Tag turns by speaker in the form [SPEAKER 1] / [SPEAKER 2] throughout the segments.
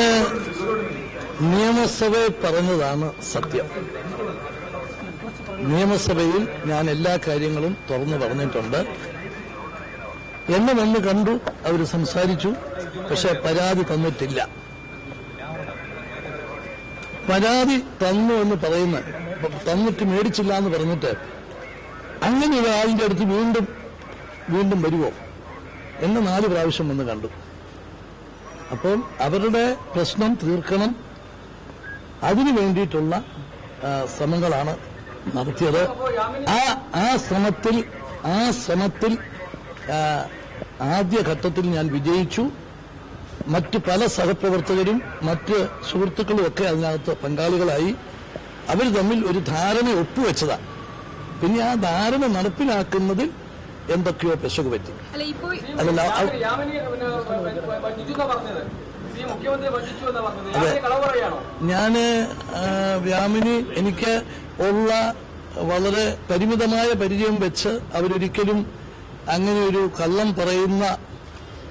[SPEAKER 1] ഞാൻ നിയമസഭയിൽ പറഞ്ഞതാണ് സത്യം. നിയമസഭയിൽ ഞാൻ എല്ലാ കാര്യങ്ങളും തുറന്നു പറഞ്ഞിട്ടുണ്ട്. എന്നെ വന്ന് കണ്ടു അവർ സംസാരിച്ചു പക്ഷെ പരാതി തന്നിട്ടില്ല. പരാതി തന്നു എന്ന് പറയുന്ന തന്നിട്ട് മേടിച്ചില്ല എന്ന് പറഞ്ഞിട്ട് അങ്ങനെ ഒരാളിന്റെ അടുത്ത് വീണ്ടും വീണ്ടും വരുമോ എന്നെ നാല് പ്രാവശ്യം വന്ന് കണ്ടു. അപ്പോൾ അവരുടെ പ്രശ്നം തീർക്കണം. അതിനു വേണ്ടിയിട്ടുള്ള ശ്രമങ്ങളാണ് നടത്തിയത്. ആ ആ ശ്രമത്തിൽ ആ ശ്രമത്തിൽ ആദ്യഘട്ടത്തിൽ ഞാൻ വിജയിച്ചു. മറ്റ് പല സഹപ്രവർത്തകരും മറ്റ് സുഹൃത്തുക്കളും ഒക്കെ അതിനകത്ത് പങ്കാളികളായി. അവർ തമ്മിൽ ഒരു ധാരണ ഒപ്പുവെച്ചതാണ് പിന്നെ ആ ധാരണ നടപ്പിലാക്കുന്നതിൽ എന്തൊക്കെയോ പെശക് പറ്റി
[SPEAKER 2] അല്ല
[SPEAKER 1] ഞാൻ വ്യാമിനി എനിക്ക് ഉള്ള വളരെ പരിമിതമായ പരിചയം വെച്ച് അവരൊരിക്കലും അങ്ങനെ ഒരു കള്ളം പറയുന്ന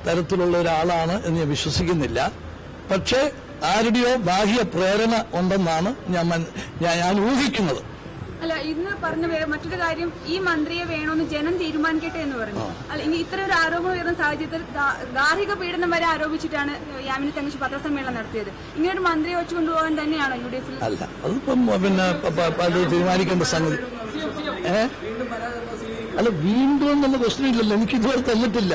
[SPEAKER 1] തരത്തിലുള്ള ഒരാളാണ് എന്ന് ഞാൻ വിശ്വസിക്കുന്നില്ല. പക്ഷേ ആരുടെയോ ബാഹ്യ പ്രേരണ ഉണ്ടെന്നാണ് ഞാൻ ഞാൻ ഞാൻ ഊഹിക്കുന്നത്.
[SPEAKER 2] അല്ല ഇന്ന് പറഞ്ഞ മറ്റൊരു കാര്യം ഈ മന്ത്രിയെ വേണമെന്ന് ജനം തീരുമാനിക്കട്ടെ എന്ന് പറഞ്ഞു. അല്ല ഇനി ഇത്ര ഒരു ആരോപണം ഉയർന്ന സാഹചര്യത്തിൽ ഗാർഹിക പീഡനം വരെ ആരോപിച്ചിട്ടാണ് യാമിനി തങ്കച്ചി പത്രസമ്മേളനം നടത്തിയത്. ഇങ്ങനെ ഒരു മന്ത്രിയെ വെച്ചുകൊണ്ടുപോകാൻ തന്നെയാണോ യു ഡി എഫിൽ
[SPEAKER 1] അല്ല അതിപ്പം പിന്നെ തീരുമാനിക്കേണ്ട സംഗതി. അല്ല വീണ്ടും എന്നുള്ള പ്രശ്നമില്ലല്ലോ എനിക്ക് ഇതുവരെ തന്നിട്ടില്ല.